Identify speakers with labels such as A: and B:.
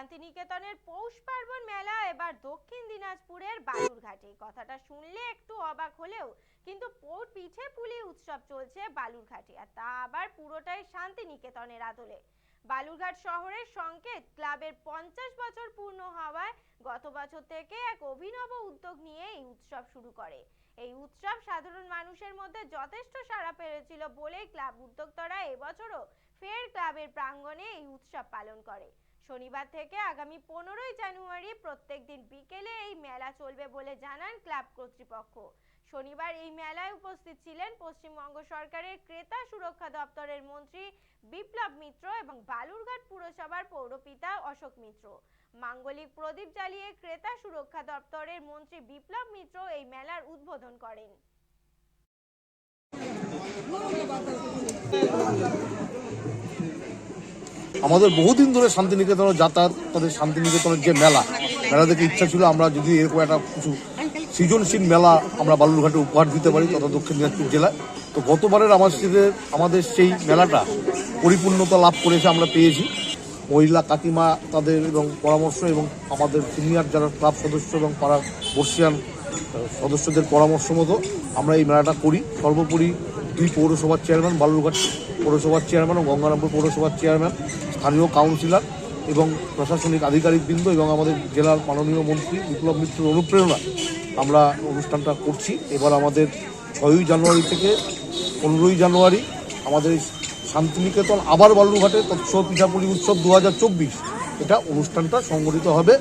A: শান্তিনিকেতনের পৌষ পার্বণ মেলা, এবার দক্ষিণ দিনাজপুরের বালুরঘাটে। কথাটা শুনলে একটু অবাক হলেও, কিন্তু পৌর পিঠে পুলি উৎসব চলছে বালুরঘাটে, আর তা আবার পুরোটাই শান্তিনিকেতনের আদলে। বালুরঘাট শহরের সংকেত ক্লাবের পঞ্চাশ বছর পূর্ণ হওয়ায় গত বছর থেকে এক অভিনব উদ্যোগ নিয়ে এই উৎসব শুরু করে। এই উৎসব সাধারণ মানুষের মধ্যে যথেষ্ট সাড়া পেয়েছিল বলেই ক্লাব উদ্যোক্তারা এবছরও ফের ক্লাবের প্রাঙ্গণে এই উৎসব পালন করে। শনিবার থেকে আগামী পনেরোই জানুয়ারি প্রত্যেক দিন বিকেলে এই মেলা চলবে বলে জানান ক্লাব কর্তৃপক্ষ। শনিবার এই মেলায় উপস্থিত ছিলেন পশ্চিমবঙ্গ সরকারের ক্রেতা সুরক্ষা দপ্তরের মন্ত্রী বিপ্লব মিত্র এবং বালুরঘাট পুরসভার পৌরপিতা অশোক মিত্র। মাঙ্গলিক প্রদীপ জ্বালিয়ে ক্রেতা সুরক্ষা দপ্তরের মন্ত্রী বিপ্লব মিত্র এই মেলার উদ্বোধন করেন।
B: আমাদের বহুদিন ধরে শান্তিনিকেতনের যাতায়াত, তাদের শান্তিনিকেতনের যে মেলা মেলা থেকে ইচ্ছা ছিল আমরা যদি এরকম একটা কিছু সৃজনশীল মেলা আমরা বালুরঘাটে উপহার দিতে পারি তথা দক্ষিণ দিনাজপুর জেলায়। তো গতবারের আমাদের আমাদের সেই মেলাটা পরিপূর্ণতা লাভ করেছে আমরা পেয়েছি। মহিলা কাকিমা তাদের এবং পরামর্শ এবং আমাদের সিনিয়র যারা ক্লাব সদস্য এবং পাড়ার বর্ষিয়ান সদস্যদের পরামর্শ মতো আমরা এই মেলাটা করি। সর্বোপরি দুই পৌরসভার চেয়ারম্যান বালুরঘাট পৌরসভার চেয়ারম্যান ও গঙ্গারামপুর পৌরসভার চেয়ারম্যান স্থানীয় কাউন্সিলর এবং প্রশাসনিক আধিকারিকবৃন্দ এবং আমাদের জেলার মাননীয় মন্ত্রী বিপ্লব মিত্রের অনুপ্রেরণা আমরা অনুষ্ঠানটা করছি। এবার আমাদের ছয়ই জানুয়ারি থেকে পনেরোই জানুয়ারি আমাদের শান্তিনিকেতন আবার বালুরঘাটে তৎস পিঠাপুলি উৎসব দু হাজার চব্বিশ। এটা অনুষ্ঠানটা সংগঠিত হবে।